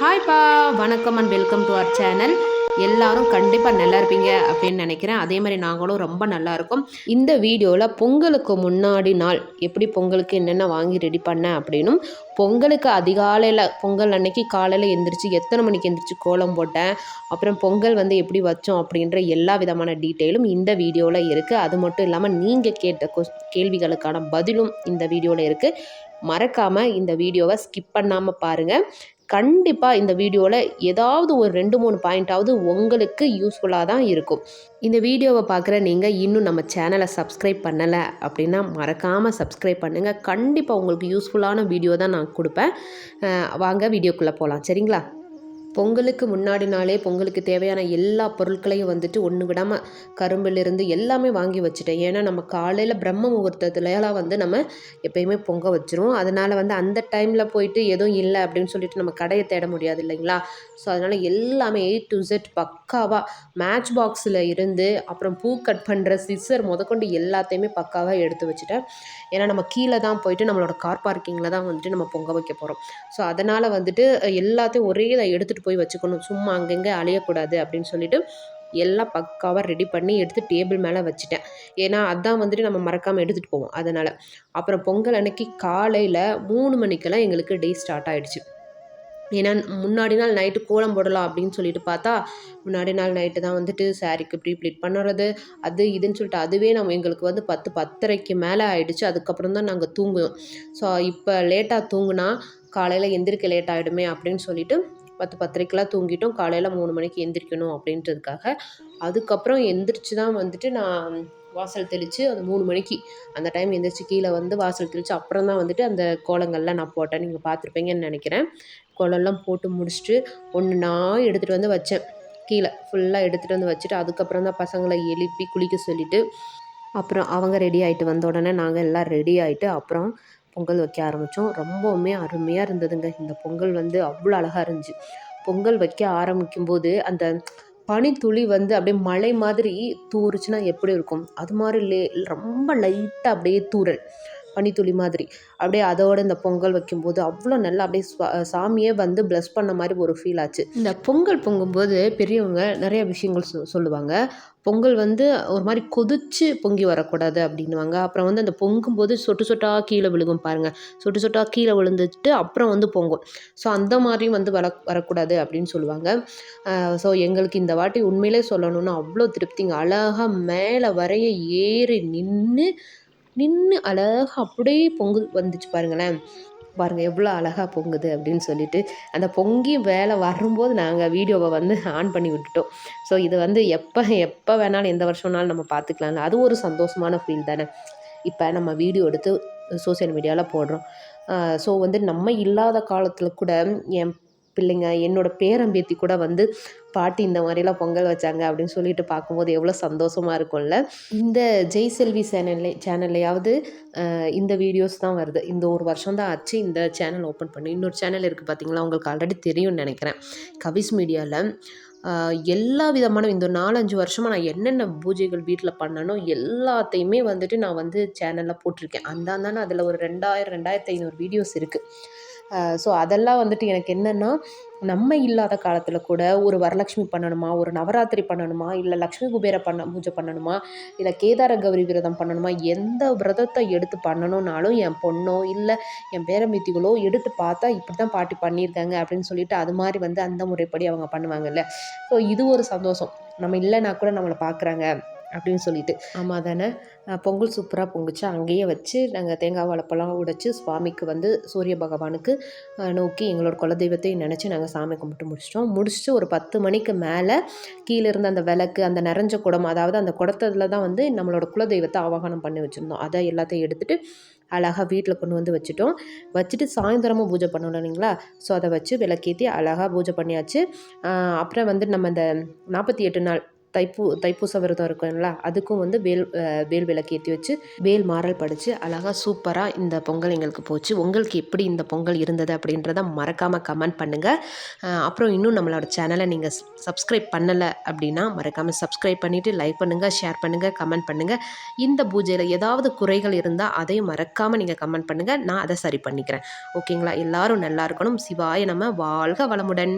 ஹாய்ப்பா வணக்கம் and welcome to our channel எல்லாரும் கண்டிப்பாக நல்லா இருப்பீங்க அப்படின்னு நினைக்கிறேன். அதே மாதிரி நாங்களும் ரொம்ப நல்லா இருக்கோம். இந்த வீடியோவில் பொங்கலுக்கு முன்னாடி நாள் எப்படி பொங்கலுக்கு என்னென்ன வாங்கி ரெடி பண்ணேன் அப்படின்னும் பொங்கலுக்கு அதிகாலையில் பொங்கல் அன்னைக்கு காலையில் எந்திரிச்சு எத்தனை மணிக்கு எந்திரிச்சு கோலம் போட்டேன் அப்புறம் பொங்கல் வந்து எப்படி வச்சோம் அப்படின்ற எல்லா விதமான டீட்டெயிலும் இந்த வீடியோவில் இருக்குது அது மட்டும் இல்லாமல் நீங்கள் கேட்ட கொஸ் கேள்விகளுக்கான பதிலும் இந்த வீடியோவில் இருக்குது மறக்காமல் இந்த வீடியோவை ஸ்கிப் பண்ணாமல் பாருங்கள் கண்டிப்பாக இந்த வீடியோவில் ஏதாவது ஒரு ரெண்டு மூணு பாயிண்ட்டாவது உங்களுக்கு யூஸ்ஃபுல்லாக தான் இருக்கும். இந்த வீடியோவை பார்க்குற நீங்கள் இன்னும் நம்ம சேனலை சப்ஸ்கிரைப் பண்ணலை அப்படின்னா மறக்காமல் சப்ஸ்கிரைப் பண்ணுங்கள் கண்டிப்பாக உங்களுக்கு யூஸ்ஃபுல்லான வீடியோ தான் நான் கொடுப்பேன். வாங்க வீடியோக்குள்ளே போகலாம் சரிங்களா? பொங்கலுக்கு முன்னாடி நாளே பொங்கலுக்கு தேவையான எல்லா பொருட்களையும் வந்துட்டு ஒன்று விடாமல் கரும்பிலிருந்து எல்லாமே வாங்கி வச்சுட்டேன். ஏன்னா நம்ம காலையில் பிரம்ம முகூர்த்தத்துலலாம் வந்து நம்ம எப்பயுமே பொங்க வச்சிருவோம். அதனால் வந்து அந்த டைமில் போயிட்டு எதுவும் இல்லை அப்படின்னு சொல்லிட்டு நம்ம கடையை தேட முடியாது இல்லைங்களா? ஸோ அதனால் எல்லாமே ஏ டு செட் பக்காவாக மேட்ச் பாக்ஸில் இருந்து அப்புறம் பூ கட் பண்ணுற சிசர் முதற்கொண்டு எல்லாத்தையுமே பக்காவாக எடுத்து வச்சுட்டேன். ஏன்னா நம்ம கீழே தான் போயிட்டு நம்மளோட கார் பார்க்கிங்கில் தான் வந்துட்டு நம்ம பொங்க வைக்க போகிறோம் ஸோ அதனால் வந்துட்டு எல்லாத்தையும் ஒரே இதை எடுத்துகிட்டு போய் வச்சுக்கணும். சும்மா அங்கங்கே அலையக்கூடாது அப்படின்னு சொல்லிட்டு எல்லாம் பக்காவாக ரெடி பண்ணி எடுத்து டேபிள் மேலே வச்சுட்டேன். ஏன்னா அதான் வந்துட்டு நம்ம மறக்காமல் எடுத்துகிட்டு போவோம் அதனால். அப்புறம் பொங்கல் அன்னைக்கு காலையில் மூணு மணிக்கெல்லாம் எங்களுக்கு டே ஸ்டார்ட் ஆகிடுச்சு ஏன்னா முன்னாடி நாள் நைட்டு கோலம் போடலாம் அப்படின்னு சொல்லிட்டு பார்த்தா முன்னாடி நாள் நைட்டு தான் வந்துட்டு சாரீக்கு ப்ரீ ப்ளீட் பண்ணுறது அது இதுன்னு சொல்லிட்டு அதுவே நம்ம எங்களுக்கு வந்து பத்து பத்தரைக்கு மேலே ஆகிடுச்சு அதுக்கப்புறம் தான் நாங்கள் தூங்குவோம் ஸோ இப்போ லேட்டாக தூங்குனா காலையில் எந்திரிக்க லேட் ஆகிடுமே அப்படின்னு சொல்லிட்டு பத்து பத்தரைக்கெலாம் தூங்கிட்டோம். காலையில் மூணு மணிக்கு எந்திரிக்கணும் அப்படின்றதுக்காக. அதுக்கப்புறம் எந்திரிச்சு தான் வந்துட்டு நான் வாசல் தெளித்து அந்த மூணு மணிக்கு அந்த டைம் எந்திரிச்சு கீழே வந்து வாசல் தெளித்து அப்புறம் தான் வந்துட்டு அந்த கோலங்கள்லாம் நான் போட்டேன். நீங்கள் பார்த்துருப்பீங்கன்னு நினைக்கிறேன். கோலம்லாம் போட்டு முடிச்சுட்டு ஒன்று நான் எடுத்துகிட்டு வந்து வச்சேன். கீழே ஃபுல்லாக எடுத்துகிட்டு வந்து வச்சுட்டு அதுக்கப்புறம் தான் பசங்களை எழுப்பி குளிக்க சொல்லிவிட்டு அப்புறம் அவங்க ரெடி ஆகிட்டு வந்த உடனே நாங்கள் எல்லாம் ரெடி ஆகிட்டு அப்புறம் பொங்கல் வைக்க ஆரம்பித்தோம். ரொம்பவுமே அருமையாக இருந்ததுங்க. இந்த பொங்கல் வந்து அவ்வளோ அழகாக இருந்துச்சு. பொங்கல் வைக்க ஆரம்பிக்கும் போது அந்த பனித்துளி வந்து அப்படியே மழை மாதிரி தூறுச்சுன்னா எப்படி இருக்கும்? அது மாதிரி லே ரொம்ப லைட்டாக அப்படியே தூறல். பனித்துளி மாதிரி. அப்படியே அதோட இந்த பொங்கல் வைக்கும்போது அவ்வளோ நல்லா அப்படியே சாமியே வந்து ப்ளஸ் பண்ண மாதிரி ஒரு ஃபீல் ஆச்சு. இந்த பொங்கல் பொங்கும்போது பெரியவங்க நிறைய விஷயங்கள் சொ சொல்லுவாங்க. பொங்கல் வந்து ஒரு மாதிரி கொதிச்சு பொங்கி வரக்கூடாது அப்படின்னுவாங்க. அப்புறம் வந்து அந்த பொங்கும்போது சொட்டு சொட்டாக கீழே விழுகும் பாருங்கள் சொட்டு சொட்டாக கீழே விழுந்துட்டு அப்புறம் வந்து பொங்கும். ஸோ அந்த மாதிரியும் வந்து வர வரக்கூடாது அப்படின்னு சொல்லுவாங்க. ஸோ எங்களுக்கு இந்த வாட்டி உண்மையிலே சொல்லணும்னா அவ்வளோ திருப்திங்க. அழகாக மேலே வரைய ஏறி நின்று நின்று அழகாக அப்படியே பொங்கு வந்துச்சு பாருங்களேன். பாருங்கள் எவ்வளோ அழகாக பொங்குது அப்படின்னு சொல்லிட்டு அந்த பொங்கி வேலை வரும்போது நாங்கள் வீடியோவை வந்து ஆன் பண்ணி விட்டுட்டோம். ஸோ இது வந்து எப்போ எப்போ வேணாலும் எந்த வருஷம்னாலும் நம்ம பார்த்துக்கலாம்ல. அது ஒரு சந்தோஷமான ஃபீல் தானே. இப்போ நம்ம வீடியோ எடுத்து சோஷியல் மீடியாவில் போடுறோம். ஸோ வந்து நம்ம இல்லாத காலத்தில் கூட என் பிள்ளைங்க என்னோடய பேரம்பேத்தி கூட வந்து பாட்டி இந்த மாதிரிலாம் பொங்கல் வச்சாங்க அப்படின்னு சொல்லிட்டு பார்க்கும்போது எவ்வளோ சந்தோஷமாக இருக்கும்ல. இந்த ஜெய் செல்வி சேனல்ல சேனல்லையாவது இந்த வீடியோஸ் தான் வருது. இந்த ஒரு வருஷம் தான் ஆச்சு இந்த சேனல் ஓப்பன் பண்ணி. இன்னொரு சேனல் இருக்குது பார்த்தீங்களா உங்களுக்கு ஆல்ரெடி தெரியும்னு நினைக்கிறேன். கவிஸ் மீடியாவில் எல்லா விதமான இந்த ஒரு நாலஞ்சு வருஷமாக நான் என்னென்ன பூஜைகள் வீட்டில் பண்ணனோ எல்லாத்தையுமே வந்துட்டு நான் வந்து சேனலில் போட்டிருக்கேன். அந்தாந்தானே அதில் ஒரு ரெண்டாயிரம் ரெண்டாயிரத்தி ஐநூறு வீடியோஸ் இருக்குது ஸோ அதெல்லாம் வந்துட்டு எனக்கு என்னென்னா நம்ம இல்லாத காலத்தில் கூட ஒரு வரலட்சுமி பண்ணணுமா ஒரு நவராத்திரி பண்ணணுமா இல்லை லக்ஷ்மி குபேர பண்ண பூஜை பண்ணணுமா இல்லை கேதார கௌரி விரதம் பண்ணணுமா எந்த விரதத்தை எடுத்து பண்ணணும்னாலும் என் பொண்ணோ இல்லை என் பேரம்பேத்திகளோ எடுத்து பார்த்தா இப்படி தான் பாட்டி பண்ணியிருக்காங்க அப்படின்னு சொல்லிட்டு அது மாதிரி வந்து அந்த முறைப்படி அவங்க பண்ணுவாங்கல்ல. ஸோ இது ஒரு சந்தோஷம். நம்ம இல்லைன்னா கூட நம்மளை பார்க்குறாங்க. அப்படின்னு சொல்லிட்டு. ஆமாம் தானே பொங்கல் சூப்பராக பொங்குச்சு. அங்கேயே வச்சு நாங்கள் தேங்காய் வாழைப்பழம் உடைச்சி சுவாமிக்கு வந்து சூரிய பகவானுக்கு நோக்கி எங்களோட குலதெய்வத்தையும் நினச்சி நாங்கள் சாமி கும்பிட்டு முடிச்சிட்டோம். முடிச்சுட்டு ஒரு பத்து மணிக்கு மேலே கீழே இருந்த அந்த விளக்கு அந்த நிறைஞ்ச குடம் அதாவது அந்த குடத்துல தான் வந்து நம்மளோட குலதெய்வத்தை ஆவாகனம் பண்ணி வச்சுருந்தோம். அதை எல்லாத்தையும் எடுத்துட்டு அழகாக வீட்டில் கொண்டு வந்து வச்சுட்டோம். வச்சுட்டு சாயந்தரமும் பூஜை பண்ணணும் இல்லைங்களா? ஸோ அதை வச்சு விளக்கேற்றி அழகாக பூஜை பண்ணியாச்சு. அப்புறம் வந்து நம்ம இந்த நாற்பத்தி எட்டு நாள் தைப்பூ தைப்பூச விரதம் இருக்கும்ல அதுக்கும் வந்து வேல் வேல் விளக்கு ஏற்றி வச்சு வேல் மாறல் படித்து அழகாக சூப்பராக இந்த பொங்கல் எங்களுக்கு போச்சு. உங்களுக்கு எப்படி இந்த பொங்கல் இருந்தது அப்படின்றத மறக்காமல் கமெண்ட் பண்ணுங்கள் அப்புறம் இன்னும் நம்மளோட சேனலை நீங்கள் சப்ஸ்கிரைப் பண்ணலை அப்படின்னா மறக்காமல் சப்ஸ்கிரைப் பண்ணிவிட்டு லைக் பண்ணுங்கள் ஷேர் பண்ணுங்கள் கமெண்ட் பண்ணுங்கள் இந்த பூஜையில் ஏதாவது குறைகள் இருந்தால் அதையும் மறக்காமல் நீங்கள் கமெண்ட் பண்ணுங்கள் நான் அதை சரி பண்ணிக்கிறேன். ஓகேங்களா எல்லாரும் நல்லா இருக்கணும். சிவாய நம்ம வாழ்க வளமுடன்.